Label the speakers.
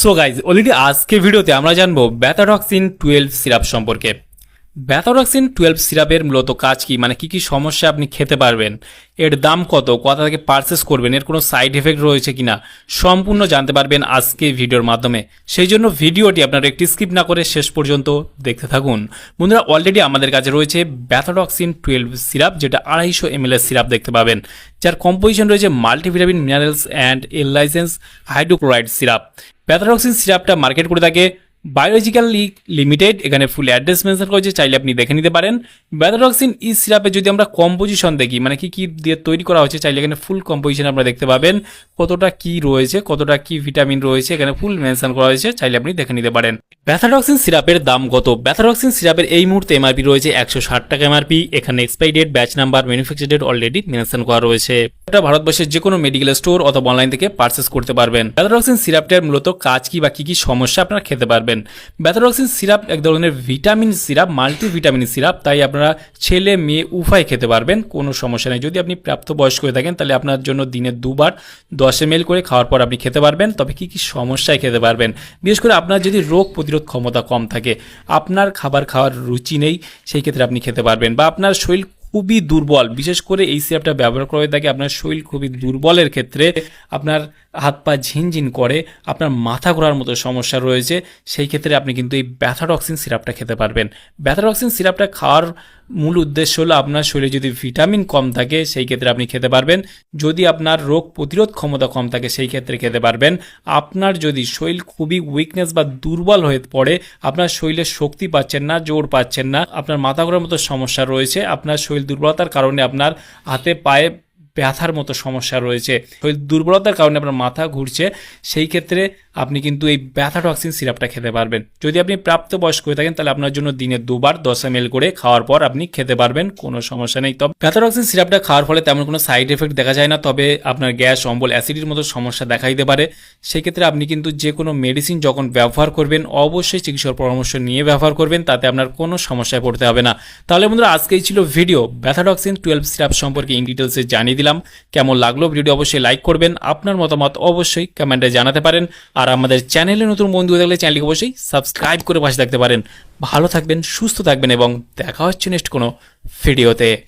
Speaker 1: So guys already আজকে ভিডিওতে আমরা জানব ব্যাথারক্সিন টুয়েলভ সিরাপ সম্পর্কে। ব্যাথারক্সিন টুয়েলভ সিরাপের মূলত কাজ কি? মানে কি কি সমস্যা আপনি খেতে পারবেন? এর দাম কত? কোথা থেকে পারচেস করবেন? এর কোনো সাইড এফেক্ট রয়েছে কিনা? সম্পূর্ণ জানতে পারবেন আজকে ভিডিওর মাধ্যমে। সেই জন্য ভিডিওটি আপনারা একটি স্কিপ না করে শেষ পর্যন্ত দেখতে থাকুন। বন্ধুরা অলরেডি আমাদের কাছে রয়েছে ব্যাথারক্সিন টুয়েলভ সিরাপ, যেটা আড়াইশো এম সিরাপ দেখতে পাবেন। যার কম্পোজিশন রয়েছে multivitamin minerals and L lysine hydrochloride syrup. প্যাথারক্সিন সিরাপটা মার্কেট করে থাকে বায়োলজিক্যাল লিগ লিমিটেড এখানে ফুল অ্যাড্রেস মেনশন করেছে, চাইলে আপনি দেখে নিতে পারেন। ব্যাথারক্সিন ই সিরাপে যদি আমরা কম্পোজিশন দেখি মানে কি কি দিয়ে তৈরি করা হয়েছে, চাইলে এখানে ফুল কম্পোজিশন আপনারা দেখতে পাবেন। কতটা কি রয়েছে, কতটা কি ভিটামিন রয়েছে, এখানে ফুল মেনশন করা হয়েছে, চাইলে আপনি দেখে নিতে পারেন। ব্যাথারক্সিন সিরাপের দাম কত? ব্যাথারক্সিন সিরাপের এই মুহূর্তে এমআরপি রয়েছে একশো ষাট টাকা এমআরপি এখানে expiry date batch number manufacture date already mention করা রয়েছে। এটা ভারতবর্ষের যে কোনো মেডিকেল স্টোর অথবা অনলাইন থেকে পারচেস করতে পারবেন। ব্যাথারক্সিন সিরাপটার মূলত কাজ কি বা কি কি সমস্যা আপনারা খেতে পারবেন? ব্যাথারক্সিন সিরাপ এক ধরনের vitamin syrup multi vitamin syrup তাই আপনারা ছেলে, মেয়ে উভয় খেতে পারবেন, কোনো সমস্যা নেই। যদি আপনি প্রাপ্তবয়স্ক হয়ে থাকেন, তাহলে আপনার জন্য দিনে দুবার দশ এম করে খাওয়ার পর আপনি খেতে পারবেন, তবে কি কি সমস্যায় খেতে পারবেন? বিশেষ করে আপনার যদি রোগ প্রতিরোধ ক্ষমতা কম থাকে, আপনার খাবার খাওয়ার রুচি নেই, সেই ক্ষেত্রে আপনি খেতে পারবেন বা আপনার শরীর খুবই দুর্বল। বিশেষ করে এই সিরাপটা ব্যবহার করা হয়ে থাকে আপনার শরীর খুবই দুর্বলের ক্ষেত্রে। আপনার হাত পা ঝিনঝিন করে, আপনার মাথা ঘোরার মতো সমস্যা রয়েছে। সেই ক্ষেত্রে আপনি কিন্তু এই ব্যাথাডক্সিন সিরাপটা খেতে পারবেন। ব্যাথাডক্সিন সিরাপটা খাওয়ার মূল উদ্দেশ্য হলো আপনার শরীরে যদি ভিটামিন কম থাকে, সেই ক্ষেত্রে আপনি খেতে পারবেন। যদি আপনার রোগ প্রতিরোধ ক্ষমতা কম থাকে, সেই ক্ষেত্রে খেতে পারবেন। আপনার যদি শরীর খুবই উইকনেস বা দুর্বল হয়ে পড়ে, আপনার শরীরে শক্তি পাচ্ছেন না, জোর পাচ্ছেন না, আপনার মাথা ঘোরার মতো সমস্যা রয়েছে, আপনার শরীর দুর্বলতার কারণে আপনার হাতে পায়ে ব্যথার মতো সমস্যা রয়েছে। শরীর দুর্বলতার কারণে আপনার মাথা ঘুরছে, সেই ক্ষেত্রে আপনি কিন্তু এই ব্যথা টক্সিন সিরাপটা খেতে পারবেন। যদি আপনি প্রাপ্তবয়স্ক হয়ে থাকেন, তাহলে আপনার জন্য দিনে দুবার দশ এম করে খাওয়ার পর আপনি খেতে পারবেন, কোনো সমস্যা নেই। তবে ব্যথা টক্সিন সিরাপটা খাওয়ার ফলে তেমন কোনো সাইড এফেক্ট দেখা যায় না, তবে আপনার গ্যাস, অম্বল অ্যাসিডির মতো সমস্যা দেখা দিতে পারে। সেক্ষেত্রে আপনি কিন্তু যে কোনো মেডিসিন যখন ব্যবহার করবেন, অবশ্যই চিকিৎসার পরামর্শ নিয়ে ব্যবহার করবেন, তাতে আপনার কোনো সমস্যায় পড়তে হবে না। তাহলে বন্ধুরা, আজকেই ছিল ভিডিও। ব্যথাডক্সিন টুয়েলভ সিরাপ সম্পর্কে ইন ডিটেলসে জানিয়ে দিলাম। কেমন লাগল? ভিডিও অবশ্যই লাইক করবেন। আপনার মতামত অবশ্যই কমেন্টে জানাতে পারেন। আর আমাদের চ্যানেলে নতুন বন্ধু হয়ে থাকলে চ্যানেলকে অবশ্যই সাবস্ক্রাইব করে পাশে থাকতে পারেন। ভালো থাকবেন, সুস্থ থাকবেন এবং দেখা হচ্ছে নেক্সট কোনো ভিডিওতে।